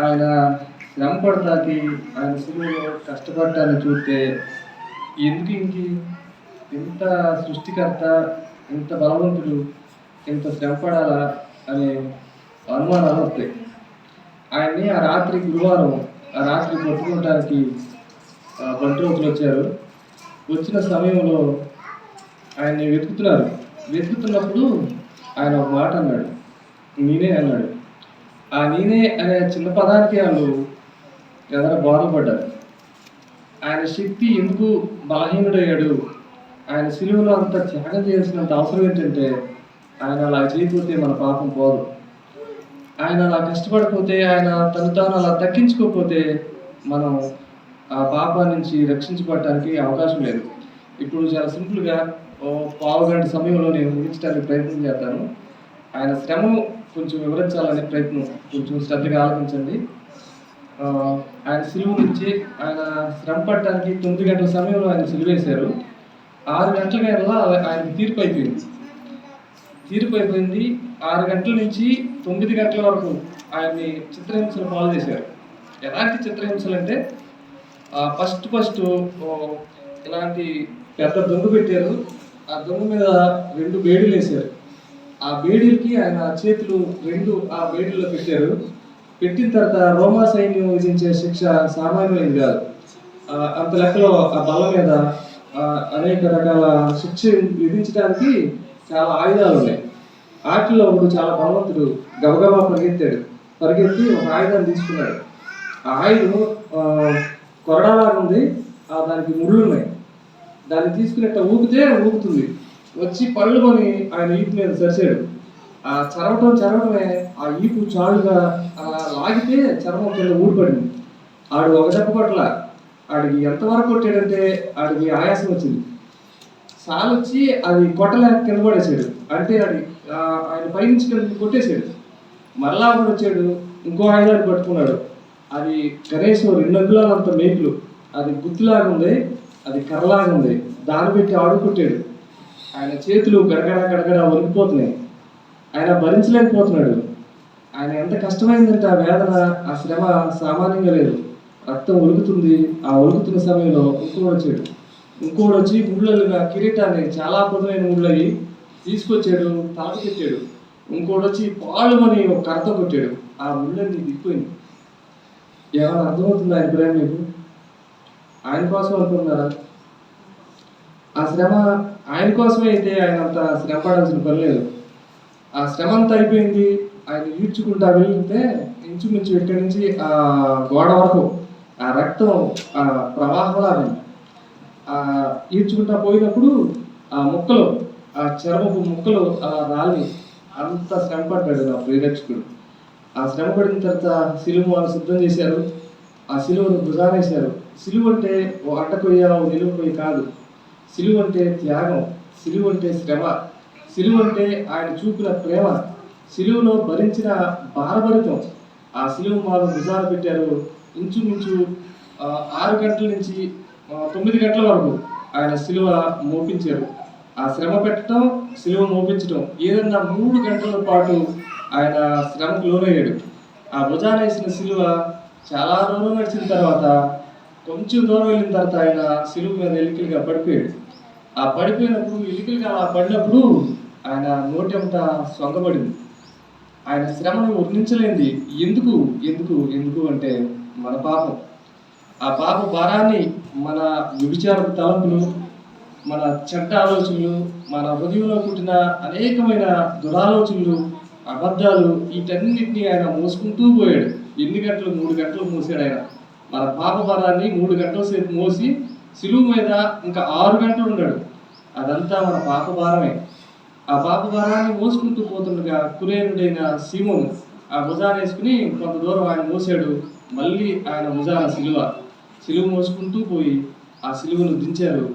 ఆయన శ్రమ పడతాకి ఆయన సులువులో కష్టపడటాన్ని చూస్తే ఎందుకు ఇంకి ఎంత సృష్టికర్త ఎంత బలవంతుడు ఎంత శ్రమ పడాలా అనే అనుమానాలు వస్తాయి. ఆయన్ని ఆ రాత్రి గురువారం ఆ రాత్రి పట్టుకోవడానికి బంట్రోతులు వచ్చారు. వచ్చిన సమయంలో ఆయన్ని వెతుకుతున్నారు. వెతుకుతున్నప్పుడు ఆయన ఒక మాట అన్నాడు. నేనే అన్నాడు. ఆ నేనే అనే చిన్న పదానికి వాళ్ళు ఎదర బాధపడ్డారు ఆయన శక్తి ఎందుకు బలహీనుడయ్యాడు? ఆయన సిలువలో అంత త్యాగం చేయాల్సినంత అవసరం ఏంటంటే ఆయన అలా చేయకపోతే మన పాపం పోదు. ఆయన అలా కష్టపడిపోతే ఆయన తను తాను అలా తగ్గించుకోకపోతే మనం ఆ పాపం నుంచి రక్షించబడటానికి అవకాశం లేదు. ఇప్పుడు చాలా సింపుల్గా ఓ పావు గంట సమయంలో నేను ముగించడానికి ప్రయత్నం చేస్తాను. ఆయన శ్రమ కొంచెం వివరించాలనే ప్రయత్నం కొంచెం శ్రద్ధగా ఆలోచించండి. ఆయన సిలువు నుంచి ఆయన శ్రమ పడటానికి తొమ్మిది గంటల సమయంలో ఆయన సిలువేశారు ఆరు గంటల కల్లా ఆయన తీర్పు అయిపోయింది. తీర్పు అయిపోయింది. ఆరు గంటల నుంచి తొమ్మిది గంటల వరకు ఆయన్ని చిత్రహింసలు పాలు చేశారు. ఎలాంటి చిత్రహింసలు అంటే ఫస్ట్ ఫస్ట్ ఇలాంటి పెద్ద దొంగ పెట్టారు. ఆ దొంగ మీద రెండు వేడులు వేసారు ఆ బేడీలకి ఆయన చేతులు రెండు ఆ బేడీలో పెట్టారు. పెట్టిన తర్వాత రోమా సైన్యం విధించే శిక్ష సామాన్యమైనది కాదు. అంత లెక్కలో ఆ బల్ల మీద అనేక రకాల శిక్ష విధించడానికి చాలా ఆయుధాలు ఉన్నాయి. వాటిలో ఒకడు చాలా బలవంతుడు గబగబా పరిగెత్తాడు. పరిగెత్తి ఒక ఆయుధాన్ని తీసుకున్నాడు. ఆ ఆయుధం కొరడాలాగా ఉంది. ఆ, దానికి ముళ్ళు ఉన్నాయి. దాన్ని తీసుకునేట ఊపితే ఊపుతుంది. వచ్చి పళ్ళు కొని ఆయన ఈపు మీద సరిసాడు ఆ చరవటం చరవటమే ఆ ఈపు చాలుగా అలా లాగితే చర్మం కింద ఊడిపడింది. ఆడు ఒక దెబ్బ కొట్టలా. ఆడికి ఎంతవరకు కొట్టాడంటే ఆడికి ఆయాసం వచ్చింది. సాల్ వచ్చి అది కొట్టలేక కింద పడేసాడు. అంటే ఆడి ఆయన పైనుంచి కింద కొట్టేశాడు మరలా కూడా వచ్చాడు. ఇంకో ఆయుధాన్ని పట్టుకున్నాడు. అది కనీసం రెండు అంగుళాలంత మేకులు. అది గుత్తిలాగా ఉంది. అది కర్రలాగా ఉంది. దాన్ని పెట్టి ఆడుకుంటాడు ఆయన చేతులు గడగడ గడగడ వణికిపోతున్నాయి ఆయన భరించలేకపోతున్నాడు. ఆయన ఎంత కష్టమైందంటే ఆ వేదన ఆ శ్రమ సామాన్యంగా లేదు. రక్తం ఉలుకుతుంది ఆ ఉలుకుతున్న సమయంలో ఇంకోటి వచ్చాడు. ఇంకోటి వచ్చి ముళ్ళలుగా కిరీటాన్ని చాలా పొదలైన ముళ్ళవి తీసుకొచ్చాడు తలకు పెట్టాడు ఇంకోటి వచ్చి పాలుమని ఒక కర్త కొట్టాడు. ఆ ముళ్ళని దిక్కుపోయింది ఏమైనా అర్థమవుతుంది ఆయన ప్రేమ మీకు? ఆయన కోసం అనుకుంటున్నారా? ఆ శ్రమ ఆయన కోసమే అయితే ఆయన అంత శ్రమ పడాల్సిన పని లేదు. ఆ శ్రమ అంతా అయిపోయింది ఆయన ఈడ్చుకుంటా వెళ్తే ఇంచుమించు ఇక్కడి నుంచి ఆ గోడ వరకు ఆ రక్తం ఆ ప్రవాహంలా ఆ ఈడ్చుకుంటా పోయినప్పుడు ఆ ముక్కలు ఆ చర్మపు ముక్కలు ఆ రాలి. అంత శ్రమ పడ్డాడు నా ప్రియరక్షకుడు. ఆ శ్రమ పడిన తర్వాత సిలువ వాళ్ళు సిద్ధం చేశారు. ఆ సిలువను భుజానేశారు సిలువ అంటే ఓ నిలువ పోయి కాదు. సిలువ అంటే త్యాగం సిలువ అంటే శ్రమ సిలువ అంటే ఆయన చూపిన ప్రేమ సిలువలో భరించిన భారభరితం. ఆ సిలువ వాళ్ళు నిజాలు పెట్టారు ఇంచుమించు ఆరు గంటల నుంచి తొమ్మిది గంటల వరకు ఆయన సిలువ మోపించారు. ఆ శ్రమ పెట్టడం సిలువ మోపించడం ఏదన్నా మూడు గంటల పాటు ఆయన శ్రమకు లోనయ్యాడు. ఆ భుజాన వేసిన సిలువ చాలా దూరం నడిచిన తర్వాత కొంచెం దూరం వెళ్ళిన తర్వాత ఆయన సిలువు మీద ఎలికలుగా పడిపోయాడు. ఆ పడిపోయినప్పుడు ఎలికలుగా అలా పడినప్పుడు ఆయన నోటెంత సొంగబడింది. ఆయన శ్రమను వర్ణించలేంది ఎందుకు? ఎందుకు? ఎందుకు అంటే మన పాపం. ఆ పాప భారాన్ని మన విభిచార తలంపులు మన చెడ్డ ఆలోచనలు మన హృదయంలో పుట్టిన అనేకమైన దురాలోచనలు అబద్ధాలు వీటన్నిటిని ఆయన మోసుకుంటూ పోయాడు. ఎన్ని గంటలు? మూడు గంటలు మోసాడు ఆయన. మన పాపభారాన్ని మూడు గంటల సేపు మోసి సిలువు మీద ఇంకా ఆరు గంటలు ఉన్నాడు అదంతా మన పాపభారమే ఆ పాప భారాన్ని మోసుకుంటూ పోతుండగా కురేనుడైన సీమోను ఆ భుజాన్ని వేసుకుని కొంత దూరం ఆయన మోసాడు. మళ్ళీ ఆయన భుజాన సిలువ. సిలువ మోసుకుంటూ పోయి ఆ సిలువను దించారు.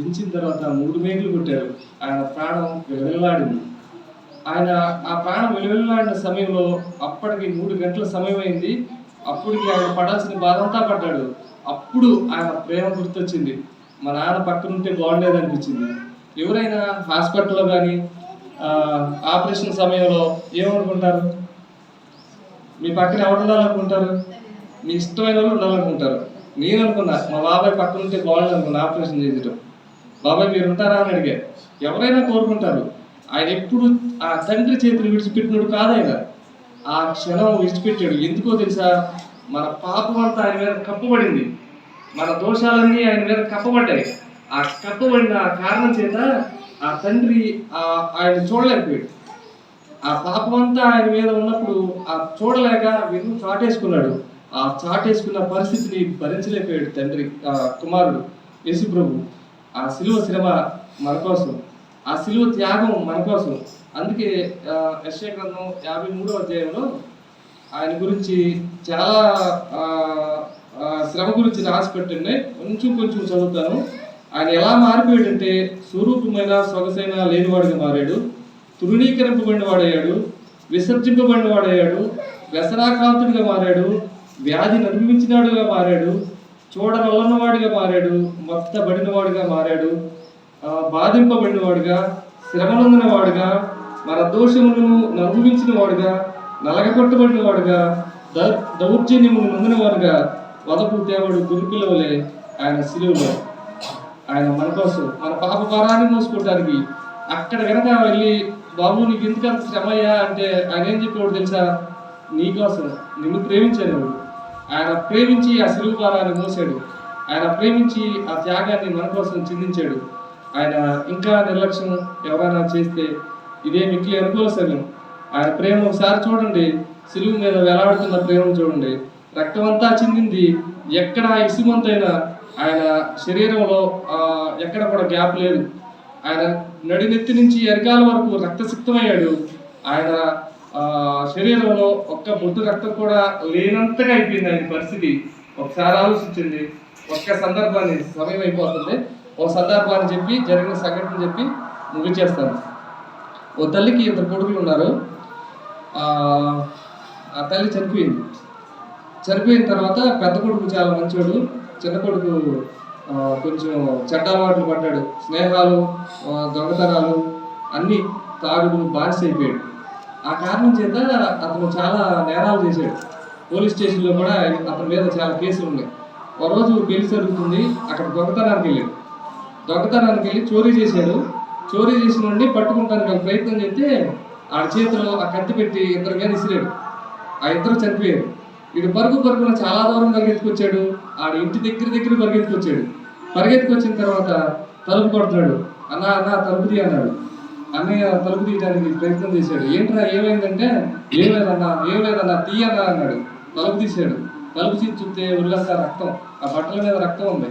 దించిన తర్వాత మూడు మేకులు కొట్టారు. ఆయన ప్రాణం వెలువెల్లాడింది. ఆయన ఆ ప్రాణం వెలువెల్లాడిన సమయంలో అప్పటికి మూడు గంటల సమయం అయింది అప్పటికి ఆయన పడాల్సిన బాధ అంతా పడ్డాడు. అప్పుడు ఆయన ప్రేమ గుర్తొచ్చింది. మా నాన్న పక్కన ఉంటే బాగుండేది అనిపించింది ఎవరైనా హాస్పిటల్లో కానీ ఆపరేషన్ సమయంలో ఏమనుకుంటారు? మీ పక్కన ఎవరు ఉండాలనుకుంటారు? మీ ఇష్టమైన వాళ్ళు ఉండాలనుకుంటారు. నేను అనుకున్నా మా బాబాయ్ పక్కన ఉంటే బాగుండదు అనుకున్నా ఆపరేషన్ చేసేటం బాబాయ్ మీరు ఉంటారా అని అడిగా. ఎవరైనా కోరుకుంటారు. ఆయన ఎప్పుడు ఆ తండ్రి చేతులు విడిచిపెట్టినప్పుడు కాదు ఆయన ఆ క్షణం విడిచిపెట్టాడు. ఎందుకో తెలుసా? మన పాపం అంతా ఆయన మీద కప్పబడింది. మన దోషాలన్నీ ఆయన మీద కప్పబడ్డాయి. ఆ కప్పబడిన ఆ కారణం చేత ఆ తండ్రి ఆ ఆయన చూడలేకపోయాడు. ఆ పాపం అంతా ఆయన మీద ఉన్నప్పుడు ఆ చూడలేక విను చాటేసుకున్నాడు. ఆ చాటేసుకున్న పరిస్థితిని భరించలేకపోయాడు తండ్రి కుమారుడు యేసుప్రభు. ఆ శిలువ శ్రమ మన కోసం. ఆ శిలువ త్యాగం మన కోసం. అందుకే ఆ, గ్రంథం యాభై మూడో అధ్యాయంలో ఆయన గురించి చాలా శ్రమ గురించి రాసి పెట్టండి కొంచెం కొంచెం చదువుతాను. ఆయన ఎలా మారిపోయాడంటే స్వరూపమైన సొగసైన లేనివాడుగా మారాడు. తృణీకరింపబడిన వాడయ్యాడు. విసర్జింపబడిన వాడయ్యాడు. వ్యసనాక్రాంతుడిగా మారాడు. వ్యాధిని అనుభవించినాడుగా మారాడు. చూడనల్లన్నవాడిగా మారాడు. మత్తబడినవాడిగా మారాడు. బాధింపబడినవాడుగా బాధింపబడిన వాడుగా మన దోషములను అనుభవించిన వాడుగా నలగకొట్టబడిన వాడుగా ద దౌర్జన్యములు నొందిన వాడుగా వదపు దేవుడు గురిపిల్లవలే ఆయన సిలువలో ఆయన మన కోసం మన పాప భారాన్ని మోసుకోవటానికి అక్కడ కనుక వెళ్ళి బాబు నీకు ఎందుకు అంత శ్రమయ్యా? అంటే ఆయన ఏం చెప్పేవాడు తెలుసా? నీకోసం నిన్ను ప్రేమించేవాడు ఆయన ప్రేమించి ఆ సిలువు భారాన్ని మోసాడు. ఆయన ప్రేమించి ఆ త్యాగాన్ని మన కోసం చిందించాడు. ఆయన ఇంకా నిర్లక్ష్యం ఎవరైనా చేస్తే ఇదేమి ఇట్లా అనుకూల ఆయన ప్రేమ ఒకసారి చూడండి. సిలువు మీద వేలాడుతున్న ప్రేమను చూడండి. రక్తం అంతా చిందింది. ఎక్కడ ఇసుమంతైనా ఆయన శరీరంలో ఎక్కడ కూడా గ్యాప్ లేదు. ఆయన నడినెత్తి నుంచి ఎరకాల వరకు రక్తసిక్తమయ్యాడు. ఆయన శరీరంలో ఒక్క బొట్టు రక్తం కూడా లేనంతగా అయిపోయింది ఆయన పరిస్థితి. ఒకసారి ఆలోచించింది ఒక్క సందర్భాన్ని సమయం అయిపోతుంది. ఒక సందర్భాన్ని చెప్పి జరిగిన సంఘటన చెప్పి ముగించేస్తాను. ఓ తల్లికి ఇద్దరు కొడుకులు ఉన్నారు. ఆ తల్లి చనిపోయింది. చనిపోయిన తర్వాత పెద్ద కొడుకు చాలా మంచోడు చిన్న కొడుకు కొంచెం చెడ్డ అలవాట్లు పడ్డాడు. స్నేహాలు దొంగతనాలు అన్నీ తాగుడు బానిస అయిపోయాడు ఆ కారణం చేత అతను చాలా నేరాలు చేశాడు. పోలీస్ స్టేషన్లో కూడా అతని మీద చాలా కేసులు ఉన్నాయి. ఒక రోజు పెళ్ళి జరుగుతుంది అక్కడ దొంగతనానికి వెళ్ళాడు. దొంగతనానికి వెళ్ళి చోరీ చేశాడు. చోరీ చేసిన నుండి పట్టుకుంటానికి ఒక ప్రయత్నం చేస్తే ఆ చేతిలో ఆ కత్తి పెట్టి ఇద్దరు కానీ ఇసిరాడు. ఆ ఇద్దరు చనిపోయారు. వీడు పరుగు పరుగున చాలా దూరం పరిగెత్తుకొచ్చాడు. ఆడ ఇంటి దగ్గర దగ్గర పరిగెత్తుకొచ్చాడు. పరిగెత్తుకొచ్చిన తర్వాత తలుపు కొడుతున్నాడు. అన్న అన్న తలుపు తీ అన్నాడు. అన్నయ్య తలుపు తీయడానికి ప్రయత్నం చేశాడు. ఏంట్రా ఏమైందంటే? ఏం లేదన్నా ఏం లేదన్నా తీయన్నా అన్నాడు. తలుపు తీశాడు. తలుపు తీసి చూస్తే ఒళ్ళంతా రక్తం. ఆ బట్టల మీద రక్తం ఉంది.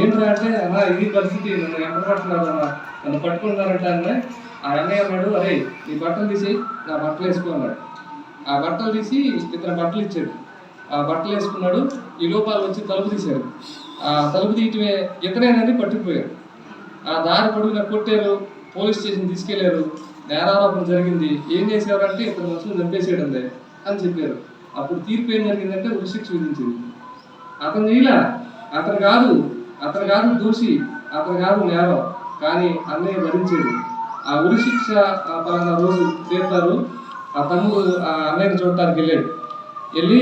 ఏంట్రా అంటే అన్నా ఇది పరిస్థితి నన్ను ఎంత అన్న నన్ను పట్టుకుంటున్నారంటే అన్న ఆ అన్నయ్య అన్నాడు అరే నీ బట్టలు తీసి నా బట్టలు వేసుకో అన్నాడు. ఆ బట్టలు తీసి ఇతను బట్టలు ఇచ్చాడు. ఆ బట్టలు వేసుకున్నాడు ఈ లోపాలు వచ్చి తలుపు తీశాడు. ఆ తలుపు తీయటమే ఇతనేనని పట్టుకుపోయారు ఆ దారి పొడుగున కొట్టారు పోలీస్ స్టేషన్ తీసుకెళ్ళారు నేరారోపణ జరిగింది. ఏం చేశారంటే ఇతను మనుషులు చంపేసేయడం అని చెప్పారు. అప్పుడు తీర్పు ఏం జరిగిందంటే ఉరిశిక్ష విధించింది. అతను చేయలే అతను కాదు అతను గారు దూషి అతను గారు నేరం కానీ అన్నయ్య భరించాడు ఆ ఉరి శిక్ష పలానా రోజు తీర్తారు ఆ తమ్ముడు ఆ అన్నయ్యని చూడటానికి వెళ్ళాడు. వెళ్ళి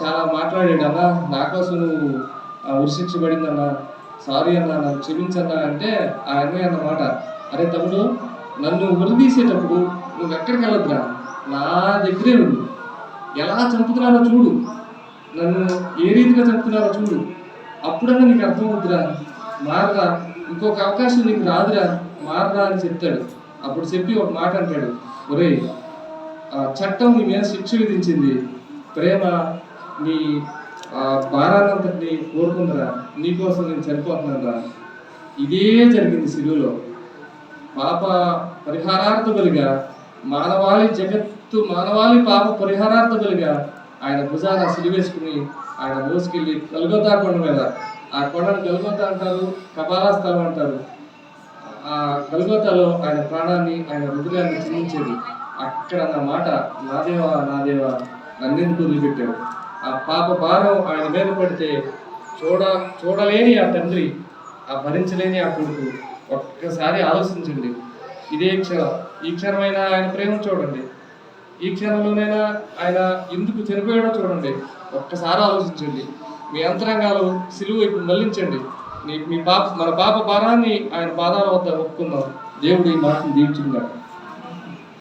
చాలా మాట్లాడాడు అన్న నా కోసం నువ్వు ఆ, ఉరి శిక్ష పడిందన్న సారీ అన్న నన్ను క్షమించన్నా అంటే ఆ అన్నయ్య అన్నమాట. అరే తమ్ముడు నన్ను ఉరిదీసేటప్పుడు నువ్వు ఎక్కడికి వెళ్ళద్దురా? నా దగ్గరే ఉండు. ఎలా చంపుతున్నారో చూడు. నన్ను ఏ రీతిగా చంపుతున్నారో చూడు. అప్పుడన్నా నీకు అర్థమవుతురా. మారరా. ఇంకొక అవకాశం నీకు రాదురా. మారరా అని చెప్తాడు. అప్పుడు చెప్పి ఒక మాట అంటాడు. ఒరేయ్ ఆ చట్టం నీ మీద శిక్ష విధించింది. ప్రేమ నీ ఆ భారాన్నంతటిని కోరుకుందరా. నీకోసం నేను చనిపోతున్నానురా ఇదే జరిగింది సిలువలో పాప పరిహారార్థ బలిగా మానవాళి జగత్తు మానవాళి పాప పరిహారార్థ బలిగా ఆయన భుజాన సిలివేసుకుని ఆయన మోసుకెళ్ళి కలుగొతా కొండ మీద. ఆ కొండను కలుగొతా అంటారు కపాలా స్థలం అంటారు. ఆ కలుగొతాలో ఆయన ప్రాణాన్ని ఆయన హృదయాన్ని చిందించేది అక్కడ నా మాట నాదేవా నాదేవా నన్నెందుకు వదిలిపెట్టావు? ఆ పాప భారం ఆయన మీద పడితే చూడ చూడలేని ఆ తండ్రి ఆ భరించలేని ఆ కొడుకు ఒక్కసారి ఆలోచించండి. ఇదే క్షణం. ఈ క్షణమైన ఆయన ప్రేమ చూడండి. ఈ క్షణంలోనైనా ఆయన ఎందుకు చనిపోయాడో చూడండి. ఒక్కసారి ఆలోచించండి. మీ యంత్రాంగాలు సిలువ ఇప్పుడు మళ్ళించండి మీ పాప మన పాప భారాన్ని ఆయన పాదాల వద్ద ఒప్పుకుందాం. దేవుడు ఈ మాటను దీవించుకున్నాడు